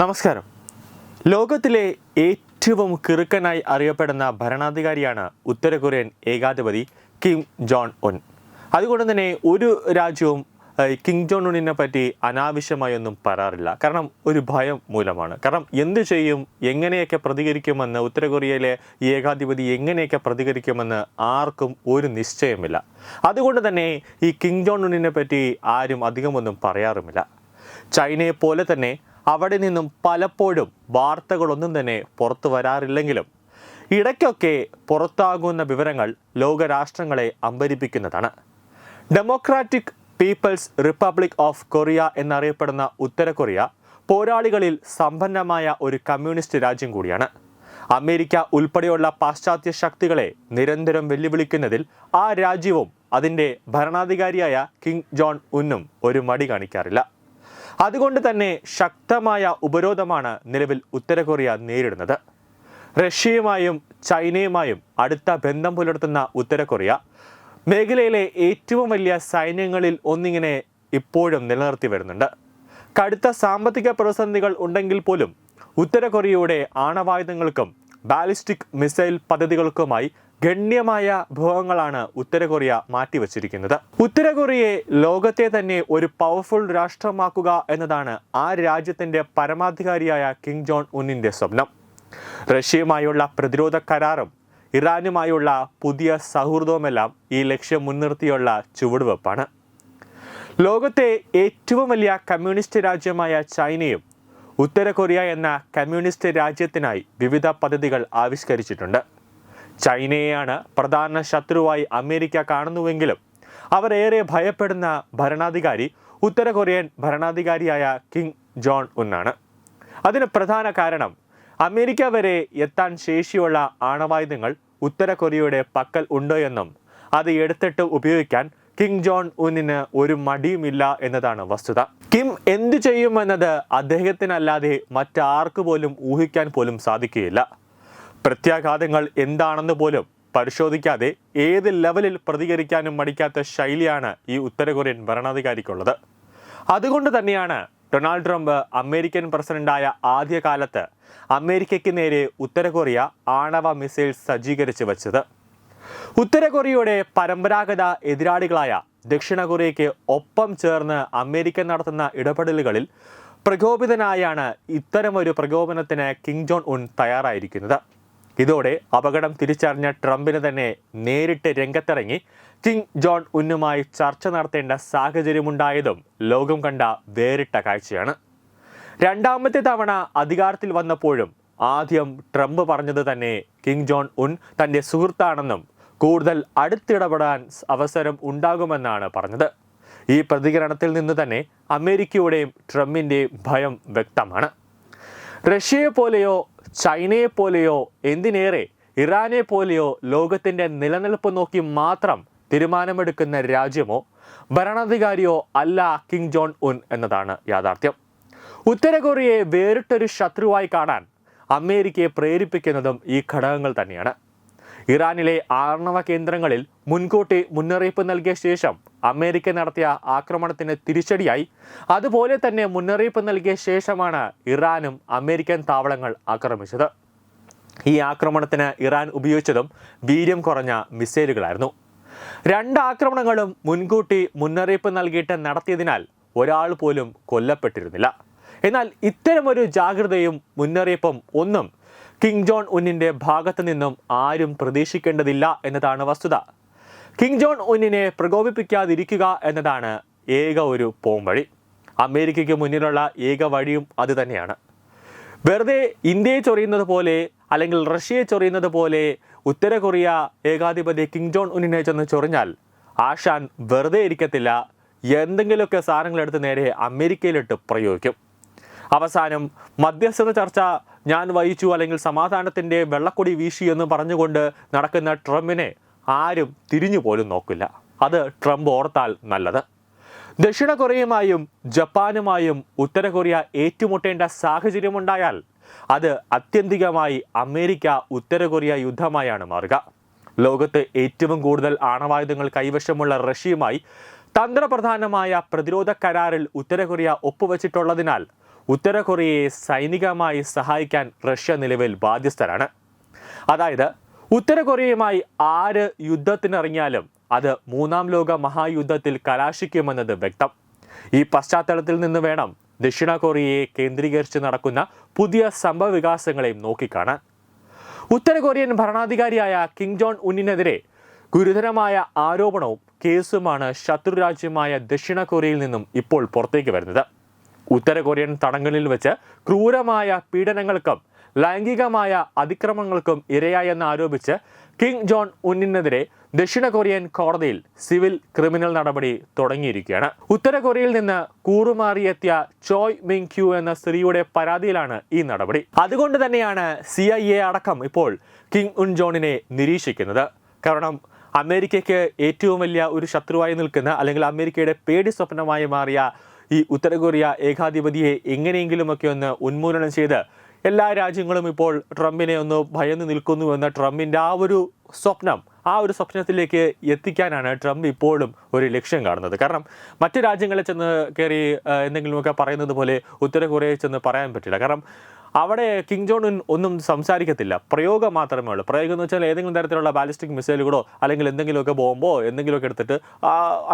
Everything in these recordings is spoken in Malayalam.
നമസ്കാരം. ലോകത്തിലെ ഏറ്റവും കിറുക്കനായി അറിയപ്പെടുന്ന ഭരണാധികാരിയാണ് ഉത്തര കൊറിയൻ ഏകാധിപതി കിം ജോൺ ഉൻ. അതുകൊണ്ട് തന്നെ ഒരു രാജ്യവും കിങ് ജോൺ ഉന്നിനെ പറ്റി അനാവശ്യമായൊന്നും പറയാറില്ല. കാരണം ഒരു ഭയം മൂലമാണ്. കാരണം എന്ത് ചെയ്യും എങ്ങനെയൊക്കെ പ്രതികരിക്കുമെന്ന് ഉത്തര കൊറിയയിലെ ഏകാധിപതി എങ്ങനെയൊക്കെ പ്രതികരിക്കുമെന്ന് ആർക്കും ഒരു നിശ്ചയമില്ല. അതുകൊണ്ട് തന്നെ ഈ കിങ് ജോൺ ഉന്നിനെ പറ്റി ആരും അധികമൊന്നും പറയാറുമില്ല. ചൈനയെ പോലെ തന്നെ അവിടെ നിന്നും പലപ്പോഴും വാർത്തകളൊന്നും തന്നെ പുറത്തു വരാറില്ലെങ്കിലും ഇടയ്ക്കൊക്കെ പുറത്താകുന്ന വിവരങ്ങൾ ലോകരാഷ്ട്രങ്ങളെ അമ്പരിപ്പിക്കുന്നതാണ്. Democratic People's Republic of Korea എന്നറിയപ്പെടുന്ന ഉത്തര കൊറിയ പോരാളികളിൽ സമ്പന്നമായ ഒരു കമ്മ്യൂണിസ്റ്റ് രാജ്യം കൂടിയാണ്. അമേരിക്ക ഉൾപ്പെടെയുള്ള പാശ്ചാത്യ ശക്തികളെ നിരന്തരം വെല്ലുവിളിക്കുന്നതിൽ ആ രാജ്യവും അതിന്റെ ഭരണാധികാരിയായ കിങ് ജോൺ ഉന്നും ഒരു മടി കാണിക്കാറില്ല. അതുകൊണ്ട് തന്നെ ശക്തമായ ഉപരോധമാണ് നിലവിൽ ഉത്തര കൊറിയ നേരിടുന്നത്. റഷ്യയുമായും ചൈനയുമായും അടുത്ത ബന്ധം പുലർത്തുന്ന ഉത്തര കൊറിയ മേഖലയിലെ ഏറ്റവും വലിയ സൈന്യങ്ങളിൽ ഒന്നിങ്ങനെ ഇപ്പോഴും നിലനിർത്തി വരുന്നുണ്ട്. കടുത്ത സാമ്പത്തിക പ്രതിസന്ധികൾ ഉണ്ടെങ്കിൽ പോലും ഉത്തര കൊറിയയുടെ ആണവായുധങ്ങൾക്കും ബാലിസ്റ്റിക് മിസൈൽ പദ്ധതികൾക്കുമായി ഗണ്യമായ വിഭവങ്ങളാണ് ഉത്തര കൊറിയ മാറ്റിവച്ചിരിക്കുന്നത്. ഉത്തര കൊറിയയെ ലോകത്തെ തന്നെ ഒരു പവർഫുൾ രാഷ്ട്രമാക്കുക എന്നതാണ് ആ രാജ്യത്തിന്റെ പരമാധികാരിയായ കിങ് ജോൺ ഉന്നിന്റെ സ്വപ്നം. റഷ്യയുമായുള്ള പ്രതിരോധ കരാറും ഇറാനുമായുള്ള പുതിയ സൗഹൃദവുമെല്ലാം ഈ ലക്ഷ്യം മുൻനിർത്തിയുള്ള ചുവടുവെപ്പാണ്. ലോകത്തെ ഏറ്റവും വലിയ കമ്മ്യൂണിസ്റ്റ് രാജ്യമായ ചൈനയും ഉത്തര കൊറിയ എന്ന കമ്മ്യൂണിസ്റ്റ് രാജ്യത്തിനായി വിവിധ പദ്ധതികൾ ആവിഷ്കരിച്ചിട്ടുണ്ട്. ചൈനയെയാണ് പ്രധാന ശത്രുവായി അമേരിക്ക കാണുന്നുവെങ്കിലും അവരേറെ ഭയപ്പെടുന്ന ഭരണാധികാരി ഉത്തര കൊറിയൻ ഭരണാധികാരിയായ കിങ് ജോൺ ഉന്നാണ്. അതിന് പ്രധാന കാരണം അമേരിക്ക വരെ എത്താൻ ശേഷിയുള്ള ആണവായുധങ്ങൾ ഉത്തര കൊറിയയുടെ പക്കൽ ഉണ്ടോ എന്നും അത് എടുത്തിട്ട് ഉപയോഗിക്കാൻ കിങ് ജോൺ ഉന്നിന് ഒരു മടിയുമില്ല എന്നതാണ് വസ്തുത. കിം എന്തു ചെയ്യുമെന്നത് അദ്ദേഹത്തിനല്ലാതെ മറ്റാർക്ക് പോലും ഊഹിക്കാൻ പോലും സാധിക്കുകയില്ല. പ്രത്യാഘാതങ്ങൾ എന്താണെന്ന് പോലും പരിശോധിക്കാതെ ഏത് ലെവലിൽ പ്രതികരിക്കാനും മടിക്കാത്ത ശൈലിയാണ് ഈ ഉത്തര കൊറിയൻ ഭരണാധികാരിക്കുള്ളത്. അതുകൊണ്ട് തന്നെയാണ് ഡൊണാൾഡ് ട്രംപ് അമേരിക്കൻ പ്രസിഡന്റായ ആദ്യകാലത്ത് അമേരിക്കയ്ക്ക് നേരെ ഉത്തര കൊറിയ ആണവ മിസൈൽ സജ്ജീകരിച്ച് വച്ചത്. ഉത്തര കൊറിയയുടെ പരമ്പരാഗത എതിരാളികളായ ദക്ഷിണ കൊറിയയ്ക്ക് ഒപ്പം ചേർന്ന് അമേരിക്ക നടത്തുന്ന ഇടപെടലുകളിൽ പ്രകോപിതനായാണ് ഇത്തരമൊരു പ്രകോപനത്തിന് കിങ് ജോൺ ഉൺ തയ്യാറായിരിക്കുന്നത്. ഇതോടെ അപകടം തിരിച്ചറിഞ്ഞ ട്രംപിന് തന്നെ നേരിട്ട് രംഗത്തിറങ്ങി. കിങ് ജോൺ ഉന്നുമായി ചർച്ച നടത്തേണ്ട സാഹചര്യമുണ്ടായതും ലോകം കണ്ട വേറിട്ട കാഴ്ചയാണ്. രണ്ടാമത്തെ തവണ അധികാരത്തിൽ വന്നപ്പോഴും ആദ്യം ട്രംപ് പറഞ്ഞത് തന്നെ കിങ് ജോൺ ഉൻ തന്റെ സുഹൃത്താണെന്നും കൂടുതൽ അടുത്തിടപെടാൻ അവസരം ഉണ്ടാകുമെന്നാണ് പറഞ്ഞത്. ഈ പ്രതികരണത്തിൽ നിന്ന് തന്നെ അമേരിക്കയുടെയും ട്രംപിന്റെയും ഭയം വ്യക്തമാണ്. റഷ്യയെ പോലെയോ ചൈനയെ പോലെയോ എന്തിനേറെ ഇറാനെ പോലെയോ ലോകത്തിന്റെ നിലനിൽപ്പ് നോക്കി മാത്രം തീരുമാനമെടുക്കുന്ന രാജ്യമോ ഭരണാധികാരിയോ അല്ല കിങ് ജോൺ ഉൻ എന്നതാണ് യാഥാർത്ഥ്യം. ഉത്തര കൊറിയയെ വേറിട്ടൊരു ശത്രുവായി കാണാൻ അമേരിക്കയെ പ്രേരിപ്പിക്കുന്നതും ഈ ഘടകങ്ങൾ തന്നെയാണ്. ഇറാനിലെ ആർണവ കേന്ദ്രങ്ങളിൽ മുൻകൂട്ടി മുന്നറിയിപ്പ് നൽകിയ ശേഷം അമേരിക്ക നടത്തിയ ആക്രമണത്തിന് തിരിച്ചടിയായി. അതുപോലെ തന്നെ മുന്നറിയിപ്പ് നൽകിയ ശേഷമാണ് ഇറാനും അമേരിക്കൻ താവളങ്ങൾ ആക്രമിച്ചത്. ഈ ആക്രമണത്തിന് ഇറാൻ ഉപയോഗിച്ചതും വീര്യം കുറഞ്ഞ മിസൈലുകളായിരുന്നു. രണ്ട് ആക്രമണങ്ങളും മുൻകൂട്ടി മുന്നറിയിപ്പ് നൽകിയിട്ട് നടത്തിയതിനാൽ ഒരാൾ പോലും കൊല്ലപ്പെട്ടിരുന്നില്ല. എന്നാൽ ഇത്തരമൊരു ജാഗ്രതയും മുന്നറിയിപ്പും ഒന്നും കിങ് ജോൺ ഉന്നിന്റെ ഭാഗത്തു നിന്നും ആരും പ്രതീക്ഷിക്കേണ്ടതില്ല എന്നതാണ് വസ്തുത. കിങ് ജോൺ ഒന്നിനെ പ്രകോപിപ്പിക്കാതിരിക്കുക എന്നതാണ് ഏക ഒരു പോംവഴി അമേരിക്കയ്ക്ക് മുന്നിലുള്ള ഏക വഴിയും അത് തന്നെയാണ്. വെറുതെ ഇന്ത്യയെ ചൊറിയുന്നത് പോലെ അല്ലെങ്കിൽ റഷ്യയെ ചൊറിയുന്നത് പോലെ ഉത്തര കൊറിയ ഏകാധിപതി കിങ് ജോൺ ഉന്നിനെ ചെന്ന് ചൊറിഞ്ഞാൽ ആഷാൻ വെറുതെ ഇരിക്കത്തില്ല. എന്തെങ്കിലുമൊക്കെ സാധനങ്ങൾ എടുത്ത് നേരെ അമേരിക്കയിലിട്ട് പ്രയോഗിക്കും. അവസാനം മധ്യസ്ഥത ചർച്ച ഞാൻ വഹിച്ചു അല്ലെങ്കിൽ സമാധാനത്തിന്റെ വെള്ളക്കൊടി വീശി എന്ന് പറഞ്ഞുകൊണ്ട് നടക്കുന്ന ട്രംപിനെ ആരും തിരിഞ്ഞു പോലും നോക്കില്ല. അത് ട്രംപ് ഓർത്താൽ നല്ലത്. ദക്ഷിണ കൊറിയയുമായും ജപ്പാനുമായും ഉത്തര കൊറിയ ഏറ്റുമുട്ടേണ്ട സാഹചര്യമുണ്ടായാൽ അത് അത്യന്തികമായി അമേരിക്ക ഉത്തര കൊറിയ യുദ്ധമായാണ് മാറുക. ലോകത്ത് ഏറ്റവും കൂടുതൽ ആണവായുധങ്ങൾ കൈവശമുള്ള റഷ്യയുമായി തന്ത്രപ്രധാനമായ പ്രതിരോധ കരാറിൽ ഉത്തര കൊറിയ ഒപ്പുവച്ചിട്ടുള്ളതിനാൽ ഉത്തര കൊറിയയെ സൈനികമായി സഹായിക്കാൻ റഷ്യ നിലവിൽ ബാധ്യസ്ഥരാണ്. അതായത് ഉത്തര കൊറിയയുമായി ആര് യുദ്ധത്തിനിറങ്ങിയാലും അത് മൂന്നാം ലോക മഹായുദ്ധത്തിൽ കലാശിക്കുമെന്നത് വ്യക്തം. ഈ പശ്ചാത്തലത്തിൽ നിന്ന് വേണം ദക്ഷിണ കൊറിയയെ കേന്ദ്രീകരിച്ച് നടക്കുന്ന പുതിയ സംഭവ വികാസങ്ങളെയും നോക്കിക്കാണാൻ. ഉത്തര കൊറിയൻ ഭരണാധികാരിയായ കിം ജോൺ ഉന്നിനെതിരെ ഗുരുതരമായ ആരോപണവും കേസുമാണ് ശത്രുരാജ്യമായ ദക്ഷിണ കൊറിയയിൽ നിന്നും ഇപ്പോൾ പുറത്തേക്ക് വരുന്നത്. ഉത്തര കൊറിയൻ തടങ്കലിൽ വെച്ച് ക്രൂരമായ പീഡനങ്ങൾക്കും ലൈംഗികമായ അതിക്രമങ്ങൾക്കും ഇരയായെന്ന് ആരോപിച്ച് കിങ് ജോൺ ഉന്നിനെതിരെ ദക്ഷിണ കൊറിയൻ കോടതിയിൽ സിവിൽ ക്രിമിനൽ നടപടി തുടങ്ങിയിരിക്കുകയാണ്. ഉത്തര കൊറിയയിൽ നിന്ന് കൂറുമാറിയെത്തിയ ചോയ് മിങ് ക്യു എന്ന സ്ത്രീയുടെ പരാതിയിലാണ് ഈ നടപടി. അതുകൊണ്ട് തന്നെയാണ് സി അടക്കം ഇപ്പോൾ കിങ് ഉൻ ജോണിനെ നിരീക്ഷിക്കുന്നത്. കാരണം അമേരിക്കയ്ക്ക് ഏറ്റവും വലിയ ഒരു ശത്രുവായി നിൽക്കുന്ന അല്ലെങ്കിൽ അമേരിക്കയുടെ പേടി സ്വപ്നമായി മാറിയ ഈ ഉത്തര കൊറിയ ഏകാധിപതിയെ എങ്ങനെയെങ്കിലുമൊക്കെ ഒന്ന് ഉന്മൂലനം ചെയ്ത് എല്ലാ രാജ്യങ്ങളും ഇപ്പോൾ ട്രംപിനെ ഒന്ന് ഭയന്ന് നിൽക്കുന്നു എന്ന ട്രംപിന്റെ ആ ഒരു സ്വപ്നം ആ ഒരു സ്വപ്നത്തിലേക്ക് എത്തിക്കാനാണ് ട്രംപ് ഇപ്പോഴും ഒരു ലക്ഷ്യം കാണുന്നത്. കാരണം മറ്റു രാജ്യങ്ങളെ ചെന്ന് കയറി എന്തെങ്കിലുമൊക്കെ പറയുന്നത് പോലെ ഉത്തര കൊറിയയിൽ ചെന്ന് പറയാൻ പറ്റില്ല. കാരണം അവിടെ കിങ് ജോൺ ഒന്നും സംസാരിക്കത്തില്ല. പ്രയോഗം മാത്രമേ ഉള്ളൂ. പ്രയോഗം എന്ന് വെച്ചാൽ ഏതെങ്കിലും തരത്തിലുള്ള ബാലിസ്റ്റിക് മിസൈലുകളോ അല്ലെങ്കിൽ എന്തെങ്കിലുമൊക്കെ ബോംബോ എന്തെങ്കിലുമൊക്കെ എടുത്തിട്ട്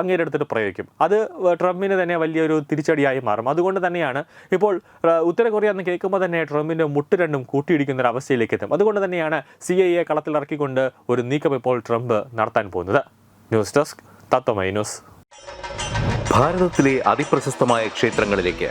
അങ്ങേരെ എടുത്തിട്ട് പ്രയോഗിക്കും. അത് ട്രംപിന് തന്നെ വലിയൊരു തിരിച്ചടിയായി മാറും. അതുകൊണ്ട് തന്നെയാണ് ഇപ്പോൾ ഉത്തര കൊറിയ എന്ന് കേൾക്കുമ്പോൾ തന്നെ ട്രംപിന്റെ മുട്ട് രണ്ടും കൂട്ടിയിടിക്കുന്ന ഒരു അവസ്ഥയിലേക്ക് എത്തും. അതുകൊണ്ട് തന്നെയാണ് സി ഐ എ കളത്തിലിറക്കിക്കൊണ്ട് ഒരു നീക്കം ഇപ്പോൾ ട്രംപ് നടത്താൻ പോകുന്നത്. News desk Tatwamayi news. ഭാരതത്തിലെ അതിപ്രശസ്തമായ ക്ഷേത്രങ്ങളിലേക്ക്